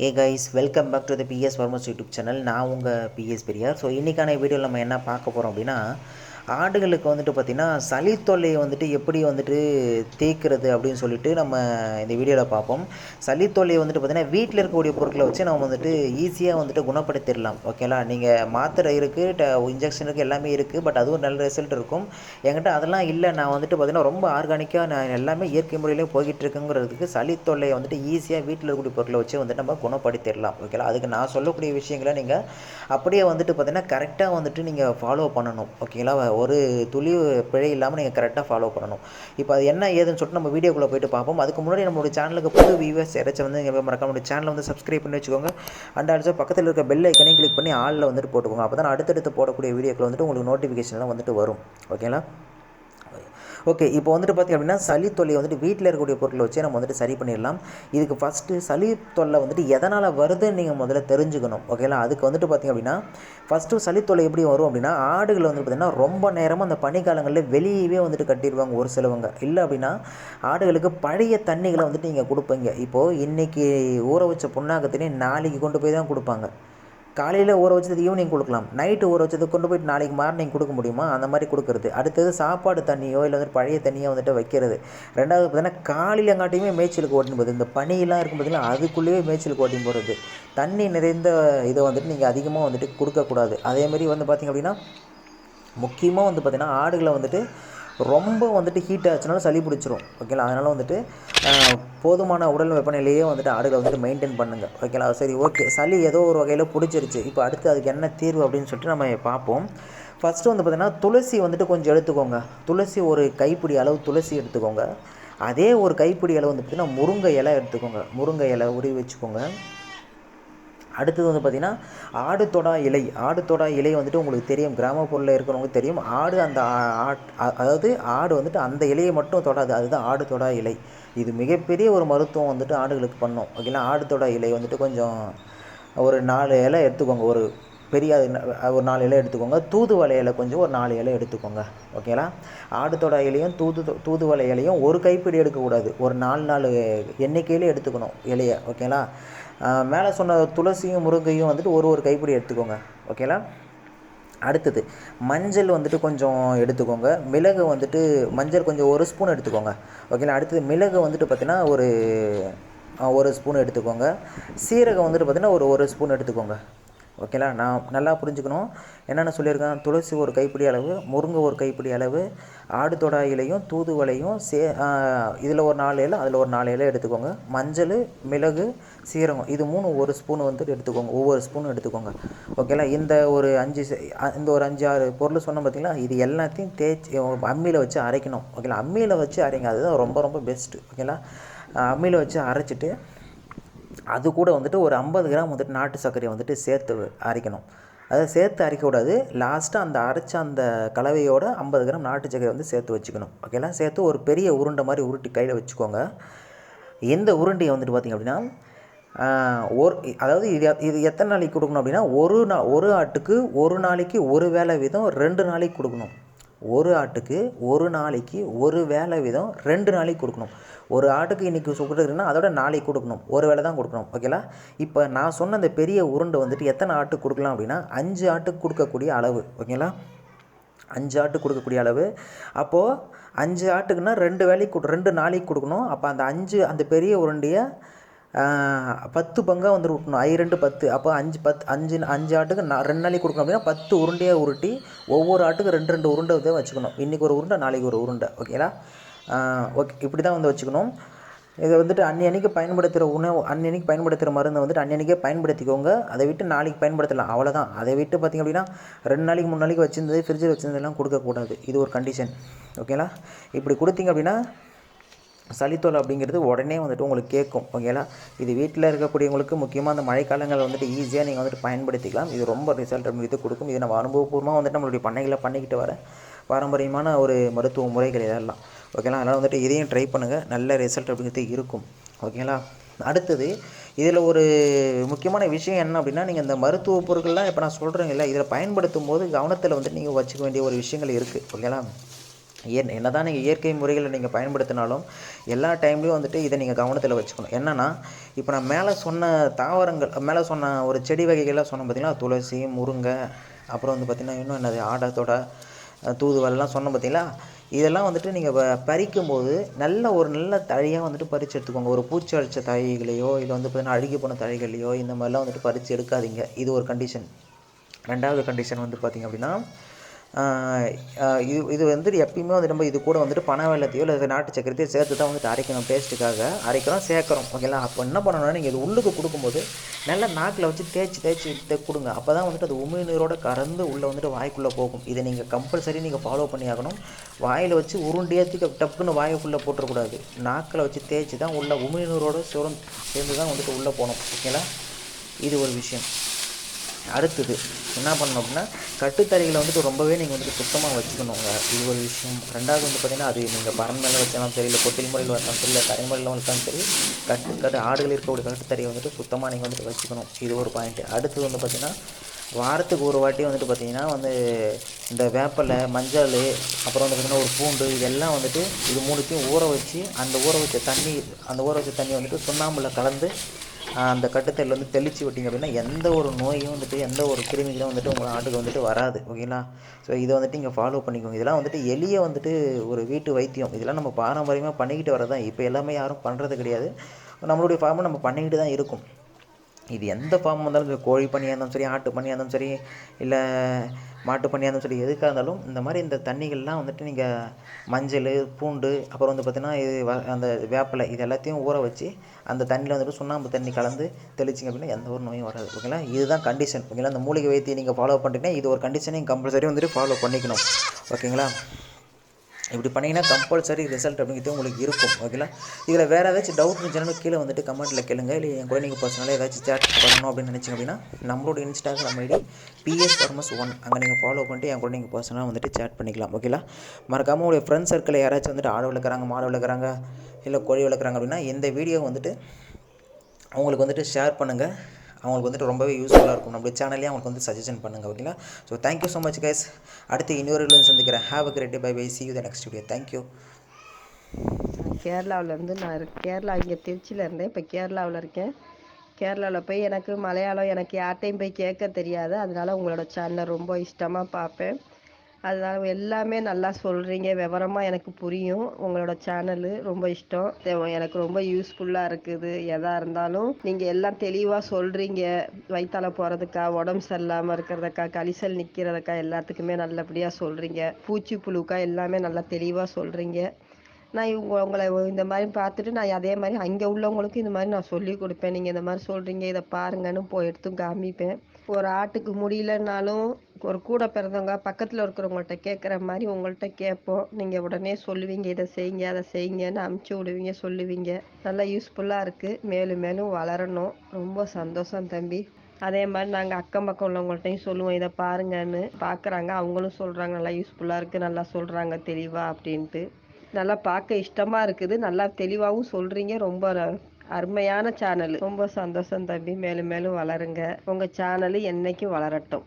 Hey guys welcome back to the PS farms YouTube channel நான் உங்கள் PS Periyar so இன்றைக்கான வீடியோவில் நம்ம என்ன பார்க்க போகிறோம் அப்படின்னா ஆடுகளுக்கு வந்துட்டு பார்த்திங்கன்னா சளி தொல்லையை வந்துட்டு எப்படி வந்துட்டு தேய்க்கிறது அப்படின்னு சொல்லிட்டு நம்ம இந்த வீடியோவில் பார்ப்போம். சளி தொல்லையை வந்துட்டு பார்த்திங்கன்னா வீட்டில் இருக்கக்கூடிய பொருட்களை வச்சு நம்ம வந்துட்டு ஈஸியாக வந்துட்டு குணப்படுத்திடலாம். ஓகேங்களா நீங்கள் மாத்திரை இருக்குது இன்ஜெக்ஷன் இருக்குது எல்லாமே இருக்குது பட் அதுவும் நல்ல ரிசல்ட் இருக்கும். என்கிட்ட அதெல்லாம் இல்லை. நான் வந்துட்டு பார்த்திங்கன்னா ரொம்ப ஆர்கானிக்காக நான் எல்லாமே இயற்கை முறையிலே போய்கிட்டு இருக்குங்கிறதுக்கு சளி தொல்லையை வந்துட்டு ஈஸியாக வீட்டில் இருக்கக்கூடிய பொருட்களை வச்சு வந்துட்டு நம்ம குணப்படுத்திடலாம். ஓகேங்களா அதுக்கு நான் சொல்லக்கூடிய விஷயங்களை நீங்கள் அப்படியே வந்துட்டு பார்த்திங்கன்னா கரெக்டாக வந்துட்டு நீங்கள் ஃபாலோ பண்ணணும். ஓகேங்களா ஒரு துளி பிழை இல்லாமல் நீங்கள் கரெக்டாக ஃபாலோ பண்ணணும். இப்போ அது என்ன ஏதுன்னு சொல்லிட்டு நம்ம வீடியோக்குள்ளே போயிட்டு பார்ப்போம். அதுக்கு முன்னாடி நம்மளுடைய சேனலுக்கு புது வியூவர்ஸ் யாராச்சும் வந்து நீங்கள் மறக்காம நம்மளுடைய சேனலை வந்து சப்ஸ்கிரைப் பண்ணி வச்சுக்கோங்க. அண்ட் ஆல்சோ பக்கத்தில் இருக்க பெல் ஐக்கனையும் கிளிக் பண்ணி ஆளில் வந்துட்டு போட்டுக்கோங்க. அப்போ தான் அடுத்தடுத்து போடக்கூடிய வீடியோக்கள் வந்துட்டு உங்களுக்கு நோட்டிஃபிகேஷன்லாம் வந்துட்டு வரும். ஓகேங்களா ஓகே இப்போ வந்துட்டு பார்த்திங்க அப்படின்னா சளி தொல்லையை வந்துட்டு வீட்டில் இருக்கக்கூடிய பொருட்களை வச்சு நம்ம வந்துட்டு சரி பண்ணிடலாம். இதுக்கு ஃபஸ்ட்டு சளி தொல்லை வந்துட்டு எதனால் வருதுன்னு நீங்கள் முதல்ல தெரிஞ்சுக்கணும். ஓகேங்களா அதுக்கு வந்துட்டு பார்த்திங்க அப்படின்னா ஃபஸ்ட்டு சளி தொல்லை எப்படி வரும் அப்படின்னா ஆடுகள் வந்து பார்த்திங்கன்னா ரொம்ப நேரமாக அந்த பனிக்காலங்களில் வெளியவே வந்துட்டு கட்டிடுவாங்க ஒரு சிலவங்க. இல்லை அப்படின்னா ஆடுகளுக்கு பழைய தண்ணிகளை வந்துட்டு நீங்கள் கொடுப்பீங்க. இப்போது இன்றைக்கி ஊற வச்ச புண்ணாக்கத்தினே நாளைக்கு கொண்டு போய் தான் கொடுப்பாங்க. காலையில் ஊற வச்சது ஈவினிங் கொடுக்கலாம். நைட்டு ஊற வச்சது கொண்டு போயிட்டு நாளைக்கு மார்னிங் கொடுக்க முடியுமா? அந்த மாதிரி கொடுக்குறது. அடுத்தது சாப்பாடு தண்ணியோ இல்லை வந்து பழைய தண்ணியோ வந்துட்டு வைக்கிறது. ரெண்டாவது பார்த்தீங்கன்னா காலையில் எங்காட்டியுமே மேய்ச்சலுக்கு ஓட்டின்னு போகுது. இந்த பனியெல்லாம் இருக்கும் பார்த்தீங்கன்னா அதுக்குள்ளேயே மேய்ச்சலுக்கு ஓட்டின்னு போகிறது தண்ணி நிறைந்த இதை வந்துட்டு நீங்கள் அதிகமாக வந்துட்டு கொடுக்கக்கூடாது. அதேமாரி வந்து பார்த்திங்க அப்படின்னா முக்கியமாக வந்து பார்த்திங்கன்னா ஆடுகளை வந்துட்டு ரொம்ப வந்துட்டு ஹீட் ஆச்சுனாலும் சளி பிடிச்சிரும். ஓகேங்களா அதனால் வந்துட்டு போதுமான உடல் வெப்பநிலையே வந்துட்டு ஆடுகளை வந்துட்டு மெயின்டைன் பண்ணுங்கள் ஓகேங்களா சரி ஓகே சளி ஏதோ ஒரு வகையில் பிடிச்சிருச்சு. இப்போ அடுத்து அதுக்கு என்ன தீர்வு அப்படின்னு சொல்லிட்டு நம்ம பார்ப்போம். ஃபஸ்ட்டு வந்து பார்த்திங்கன்னா துளசி வந்துட்டு கொஞ்சம் எடுத்துக்கோங்க. துளசி ஒரு கைப்பிடி அளவு துளசி எடுத்துக்கோங்க. அதே ஒரு கைப்பிடி அளவு வந்து பார்த்திங்கன்னா முருங்கை இலை எடுத்துக்கோங்க. முருங்கை இலை உருவி வச்சுக்கோங்க. அடுத்தது வந்து பார்த்திங்கன்னா ஆடு தொடா இலை. ஆடு தொடா இலை வந்துட்டு உங்களுக்கு தெரியும். கிராமப்புறத்தில் இருக்கிறவங்களுக்கு தெரியும். ஆடு அந்த அதாவது ஆடு வந்துட்டு அந்த இலையை மட்டும் தொடாது. அதுதான் ஆடு தொடா இலை. இது மிகப்பெரிய ஒரு மருத்துவம் வந்துட்டு ஆடுகளுக்கு பண்ணோம். ஓகேங்களா? ஆடு தொடா இலை வந்துட்டு கொஞ்சம் ஒரு நாலு இலை எடுத்துக்கோங்க. ஒரு பெரிய ஒரு நாலு இலை எடுத்துக்கோங்க. தூதுவளை இலை கொஞ்சம் ஒரு நாலு இலை எடுத்துக்கோங்க. ஓகேங்களா? ஆடுத்தோட இலையும் தூது தூதுவளை இலையும் ஒரு கைப்பிடி எடுக்கக்கூடாது. ஒரு நாலு நாலு எண்ணிக்கையிலே எடுத்துக்கணும் இலையை. ஓகேங்களா? மேலே சொன்ன துளசியும் முருங்கையும் வந்துட்டு ஒரு ஒரு கைப்பிடி எடுத்துக்கோங்க. ஓகேங்களா அடுத்தது மஞ்சள் வந்துட்டு கொஞ்சம் எடுத்துக்கோங்க. மிளகு வந்துட்டு மஞ்சள் கொஞ்சம் ஒரு ஸ்பூன் எடுத்துக்கோங்க. ஓகேங்களா அடுத்தது மிளகு வந்துட்டு பார்த்திங்கன்னா ஒரு ஒரு ஸ்பூன் எடுத்துக்கோங்க. சீரகம் வந்துட்டு பார்த்திங்கன்னா ஒரு ஒரு ஸ்பூன் எடுத்துக்கோங்க. ஓகேங்களா நான் நல்லா புரிஞ்சுக்கணும். என்னென்ன சொல்லியிருக்கேன் துளசி ஒரு கைப்பிடி அளவு முருங்கை ஒரு கைப்பிடி அளவு ஆடு தொடா இலையும் சே இதில் ஒரு நாலு இலை அதில் ஒரு நாலு இலை எடுத்துக்கோங்க. மஞ்சள் மிளகு சீரகம் இது மூணு ஒரு ஸ்பூன் வந்துட்டு எடுத்துக்கோங்க. ஒவ்வொரு ஸ்பூனும் எடுத்துக்கோங்க. ஓகேங்களா இந்த ஒரு அஞ்சு இந்த ஒரு அஞ்சு ஆறு பொருள் சொன்னோம் பார்த்தீங்களா இது எல்லாத்தையும் தேய்ச்சி அம்மியில் வச்சு அரைக்கணும். ஓகேங்களா அம்மியில் வச்சு அரைங்க. அதுதான் ரொம்ப ரொம்ப பெஸ்ட்டு ஓகேங்களா அம்மியில் வச்சு அரைச்சிட்டு அது கூட வந்துட்டு ஒரு ஐம்பது கிராம் வந்துட்டு நாட்டு சர்க்கரையை வந்துட்டு சேர்த்து அரைக்கணும். அதை சேர்த்து அரைக்கக்கூடாது. லாஸ்ட்டாக அந்த அரைச்ச அந்த கலவையோட ஐம்பது கிராம் நாட்டு சர்க்கரை வந்து சேர்த்து வச்சுக்கணும். ஓகேலாம் சேர்த்து ஒரு பெரிய உருண்டை மாதிரி உருட்டி கையில் வச்சுக்கோங்க. எந்த உருண்டையை வந்துட்டு பார்த்திங்க அப்படின்னா ஒரு அதாவது இது இது எத்தனை நாளைக்கு கொடுக்கணும் அப்படின்னா ஒரு நா ஒரு ஆட்டுக்கு ஒரு நாளைக்கு ஒரு வேலை வீதம் ரெண்டு நாளைக்கு கொடுக்கணும். ஒரு ஆட்டுக்கு ஒரு நாளைக்கு ஒரு வேலை வீதம் ரெண்டு நாளைக்கு கொடுக்கணும். ஒரு ஆட்டுக்கு இன்றைக்கி கொடுக்குறதுன்னா அதோட நாளைக்கு கொடுக்கணும். ஒரு வேலை தான் கொடுக்கணும். ஓகேலா இப்போ நான் சொன்ன அந்த பெரிய உருண்டை வந்துட்டு எத்தனை ஆட்டுக்கு கொடுக்கலாம் அப்படின்னா அஞ்சு ஆட்டுக்கு கொடுக்கக்கூடிய அளவு. ஓகேங்களா? அஞ்சு ஆட்டுக்கு கொடுக்கக்கூடிய அளவு. அப்போது அஞ்சு ஆட்டுக்குன்னா ரெண்டு வேலைக்கு ரெண்டு நாளைக்கு கொடுக்கணும். அப்போ அந்த அஞ்சு அந்த பெரிய உருண்டையை பத்து பங்காக வந்து உருட்டணும் ஐ ரெண்டு பத்து. அப்போ அஞ்சு பத்து அஞ்சு அஞ்சு ஆட்டுக்கு நான் ரெண்டு நாளைக்கு கொடுக்கணும் அப்படின்னா பத்து உருண்டையாக உருட்டி ஒவ்வொரு ஆட்டுக்கு ரெண்டு ரெண்டு உருண்டை வந்து வச்சுக்கணும். இன்றைக்கி ஒரு உருண்டை நாளைக்கு ஒரு உருண்டை. ஓகேங்களா ஓகே இப்படி தான் வந்து வச்சுக்கணும். இதை வந்துட்டு அன்னி பயன்படுத்துகிற உணவு அன்னி பயன்படுத்துகிற மருந்தை வந்துட்டு அன்னி பயன்படுத்திக்கோங்க. அதை விட்டு நாளைக்கு பயன்படுத்தலாம். அவ்வளோதான் அதை விட்டு பார்த்திங்க அப்படின்னா ரெண்டு நாளைக்கு மூணு நாளைக்கு வச்சிருந்தது ஃப்ரிட்ஜில் வச்சிருந்ததெல்லாம் கொடுக்கக்கூடாது. இது ஒரு கண்டிஷன் ஓகேங்களா இப்படி கொடுத்தீங்க அப்படின்னா சளித்தோல் அப்படிங்கிறது உடனே வந்துட்டு உங்களுக்கு கேட்கும். ஓகேங்களா? இது வீட்டில் இருக்கக்கூடியவங்களுக்கு முக்கியமாக அந்த மழைக்காலங்களில் வந்துட்டு ஈஸியாக நீங்கள் வந்துட்டு பயன்படுத்திக்கலாம். இது ரொம்ப ரிசல்ட் அப்படிங்கிறது கொடுக்கும். இது நம்ம அனுபவபூர்வமாக வந்துட்டு நம்மளுடைய பண்ணைகளை பண்ணிக்கிட்டு வர பாரம்பரியமான ஒரு மருத்துவ முறைகள் இதெல்லாம். ஓகேங்களா? அதனால் வந்துட்டு இதையும் ட்ரை பண்ணுங்கள் நல்ல ரிசல்ட் அப்படிங்கிறது இருக்கும். ஓகேங்களா? அடுத்தது இதில் ஒரு முக்கியமான விஷயம் என்ன அப்படின்னா நீங்கள் இந்த மருத்துவ பொருட்கள்லாம் இப்போ நான் சொல்கிறேங்கல்ல இதில் பயன்படுத்தும் போது கவனத்தில் வந்துட்டு நீங்கள் வச்சுக்க வேண்டிய ஒரு விஷயங்கள் இருக்குது ஓகேங்களா? ஏன் என்ன தான் நீங்கள் இயற்கை முறைகளை நீங்கள் பயன்படுத்தினாலும் எல்லா டைம்லேயும் வந்துட்டு இதை நீங்கள் கவனத்தில் வச்சுக்கணும். என்னென்னா இப்போ நான் மேலே சொன்ன தாவரங்கள் மேலே சொன்ன ஒரு செடி வகைகள்லாம் சொன்னேன் பார்த்தீங்களா துளசி முருங்கை அப்புறம் வந்து பார்த்திங்கன்னா இன்னும் என்னது? ஆடத்தோட தூதுவெல்லாம் சொன்னோம் பார்த்தீங்களா இதெல்லாம் வந்துட்டு நீங்கள் ப பறிக்கும்போது நல்ல ஒரு நல்ல தழையாக வந்துட்டு பறித்து எடுத்துக்கோங்க. ஒரு பூச்சி அடித்த தழைகளையோ இல்லை வந்து பார்த்திங்கன்னா அழுகி போன தழைகளையோ இந்த மாதிரிலாம் வந்துட்டு பறித்து எடுக்காதீங்க. இது ஒரு கண்டிஷன் ரெண்டாவது கண்டிஷன் வந்து பார்த்திங்க அப்படின்னா இது இது வந்துட்டு எப்பயுமே வந்து நம்ம இது கூட வந்துட்டு பனை வெள்ளத்தையோ இல்லை நாட்டு சக்கரத்தையோ சேர்த்து தான் வந்துட்டு அரைக்கணும் பேஸ்ட்டுக்காக அரைக்கிறோம் சேர்க்குறோம். ஓகேங்களா அப்போ என்ன பண்ணணும்னா நீங்கள் இது உள்ளுக்கு கொடுக்கும்போது நல்லா நாக்கில் வச்சு தேய்ச்சி தேய்ச்சி கொடுங்க. அப்போ தான் வந்துட்டு அது உமிழ்நீரோட கறந்து உள்ளே வந்துட்டு வாய்க்குள்ளே போகும். இதை நீங்கள் கம்பல்சரி நீங்கள் ஃபாலோ பண்ணி ஆகணும். வாயில் வச்சு உருண்டியத்துக்கு டப்புன்னு வாய்க்குள்ளே போட்டுறக்கூடாது. நாக்கில் வச்சு தேய்ச்சி தான் உள்ள உமிழ்நீரோட சுரம் சேர்ந்து தான் வந்துட்டு உள்ளே போகணும். ஓகேங்களா இது ஒரு விஷயம். அடுத்தது என்ன பண்ணணும் அப்படின்னா கட்டுத்தறிகளை வந்துட்டு ரொம்பவே நீங்கள் வந்துட்டு சுத்தமாக வச்சுக்கணுங்க. இது ஒரு விஷயம். ரெண்டாவது வந்து பார்த்திங்கன்னா அது நீங்கள் பறன் மேலே வச்சாலும் சரி இல்லை கொட்டில் முறையில் வச்சாலும் சரி இல்லை தரைமுறையில் வச்சாலும் சரி கட்டு கட்டு ஆடுகள் இருக்கக்கூடிய கட்டுத்தறியை வந்துட்டு சுத்தமாக நீங்கள் வந்துட்டு வச்சுக்கணும். இது ஒரு பாயிண்ட்டு அடுத்தது வந்து பார்த்திங்கன்னா வாரத்துக்கு ஒரு வாட்டி வந்துட்டு பார்த்திங்கன்னா வந்து இந்த வேப்பலை மஞ்சள் அப்புறம் வந்து பார்த்திங்கன்னா ஒரு பூண்டு இதெல்லாம் வந்துட்டு இது மூணுத்தையும் ஊற வச்சு அந்த ஊற வச்ச தண்ணி அந்த ஊற வச்ச தண்ணி வந்துட்டு சுண்ணாம்பில் கலந்து அந்த கட்டுத்தறியில் வந்து தெளித்து விட்டிங்க அப்படின்னா எந்த ஒரு நோயும் வந்துட்டு எந்த ஒரு கிருமிகளும் வந்துட்டு உங்கள் ஆட்டுக்கு வந்துட்டு வராது ஓகேங்களா? ஸோ இதை வந்துட்டு இங்கே ஃபாலோ பண்ணிக்கோங்க. இதெல்லாம் வந்துட்டு எளிய வந்துட்டு ஒரு வீட்டு வைத்தியம். இதெல்லாம் நம்ம பாரம்பரியமாக பண்ணிக்கிட்டு வரதான் இப்போ எல்லாமே யாரும் பண்ணுறது கிடையாது. நம்மளுடைய ஃபார்மை நம்ம பண்ணிக்கிட்டு தான் இருக்கும். இது எந்த ஃபார்ம் வந்தாலும் கோழி பண்ணியாக இருந்தாலும் சரி ஆட்டு பண்ணியாக இருந்தாலும் சரி இல்லை மாட்டு பண்ணியாக இருந்தாலும் சரி எதுக்காக இருந்தாலும் இந்த மாதிரி இந்த தண்ணிகள்லாம் வந்துட்டு நீங்கள் மஞ்சள் பூண்டு அப்புறம் வந்து பார்த்திங்கன்னா இது அந்த வேப்பிலை இது எல்லாத்தையும் ஊற வச்சு அந்த தண்ணியில் வந்துட்டு சுண்ணாம்பு தண்ணி கலந்து தெளிச்சிங்க அப்படின்னா எந்த ஒரு நோயும் வராது ஓகேங்களா இதுதான் கண்டிஷன் ஓகேங்களா அந்த மூலிகை வைத்தியை நீங்கள் ஃபாலோ பண்ணிட்டீங்கன்னா இது ஒரு கண்டிஷனையும் கம்பல்சரி வந்துட்டு ஃபாலோ பண்ணிக்கணும் ஓகேங்களா இப்படி பண்ணிங்கன்னா கம்பல்சரி ரிசல்ட் அப்படிங்கிறது உங்களுக்கு இருக்கும் ஓகேங்களா இதில் வேறு ஏதாச்சும் டவுட் இருந்துச்சுன்னா கீழே வந்துட்டு கமெண்ட்டில் கேளுங்க. இல்லை என் கூட நீங்கள் பர்சனலாக ஏதாச்சும் சேட் பண்ணணும் அப்படின்னு நினச்சிங்க அப்படின்னா நம்மளோட Instagram ID PS farms one அங்கே நீங்கள் ஃபாலோ பண்ணிட்டு என் கூட நீங்கள் பர்சனலாக வந்துட்டு சேட் பண்ணிக்கலாம் ஓகேங்களா மறக்காமல் உங்களுடைய ஃப்ரெண்ட்ஸ் சர்க்கிளில் யாராச்சும் வந்துட்டு ஆடு வளர்க்குறாங்க மாடு வளர்க்குறாங்க இல்லை கோழி வளர்க்குறாங்க அப்படின்னா இந்த வீடியோ வந்துட்டு அவங்களுக்கு வந்துட்டு ஷேர் பண்ணுங்கள் அவங்களுக்கு வந்துட்டு ரொம்பவே யூஸ்ஃபுல்லாக இருக்கும். நம்மளுடைய சேனல்லே அவங்களுக்கு வந்து சஜஷன் பண்ணுங்கள் ஓகேங்களா so thank you so much guys அடுத்து இன்னொரு சந்திக்கிறேன். Have a great day bye bye see you the next video thank you கேரளாவிலேருந்து நான் கேரளா இங்கே திருச்சியில் இருந்தேன். இப்போ கேரளாவில் இருக்கேன். கேரளாவில் போய் எனக்கு மலையாளம் எனக்கு யார்ட்டையும் போய் கேட்க தெரியாது. அதனால உங்களோட சேனலை ரொம்ப இஷ்டமாக பார்ப்பேன். அதனால எல்லாமே நல்லா சொல்கிறீங்க விவரமாக எனக்கு புரியும். உங்களோட சேனலு ரொம்ப இஷ்டம். எனக்கு ரொம்ப யூஸ்ஃபுல்லாக இருக்குது. எதாக இருந்தாலும் நீங்கள் எல்லாம் தெளிவாக சொல்கிறீங்க வயிற்றால போகிறதுக்கா உடம்பு சரியில்லாமல் இருக்கிறதுக்கா கலிசல் நிற்கிறதுக்கா எல்லாத்துக்குமே நல்லபடியாக சொல்கிறீங்க பூச்சி புழுக்கா எல்லாமே நல்லா தெளிவாக சொல்கிறீங்க நான் இவங்க உங்களை இந்த மாதிரி பார்த்துட்டு நான் அதே மாதிரி அங்கே உள்ளவங்களுக்கும் இந்த மாதிரி நான் சொல்லி கொடுப்பேன். நீங்கள் இந்த மாதிரி சொல்கிறீங்க இதை பாருங்கன்னு போய் எடுத்தும் காமிப்பேன். ஒரு ஆட்டுக்கு முடியலனாலும் ஒரு கூட பிறந்தவங்க பக்கத்தில் இருக்கிறவங்கள்ட்ட கேட்குற மாதிரி உங்கள்கிட்ட கேட்போம் நீங்கள் உடனே சொல்லுவீங்க இதை செய்யுங்க அதை செய்யுங்கன்னு அமுச்சு விடுவீங்க சொல்லுவீங்க. நல்லா யூஸ்ஃபுல்லாக இருக்குது மேலும் மேலும் வளரணும். ரொம்ப சந்தோஷம் தம்பி. அதே மாதிரி நாங்கள் அக்கம் பக்கம் உள்ளவங்கள்ட்டையும் சொல்லுவோம் இதை பாருங்கன்னு. பார்க்குறாங்க அவங்களும் சொல்கிறாங்க நல்லா யூஸ்ஃபுல்லாக இருக்குது நல்லா சொல்கிறாங்க தெளிவாக அப்படின்ட்டு. நல்லா பார்க்க இஷ்டமாக இருக்குது. நல்லா தெளிவாகவும் சொல்கிறீங்க ரொம்ப அருமையான சேனல் ரொம்ப சந்தோஷம் தம்பி. மேலும் மேலும் வளருங்க. உங்கள் சேனல் என்றைக்கும் வளரட்டும்.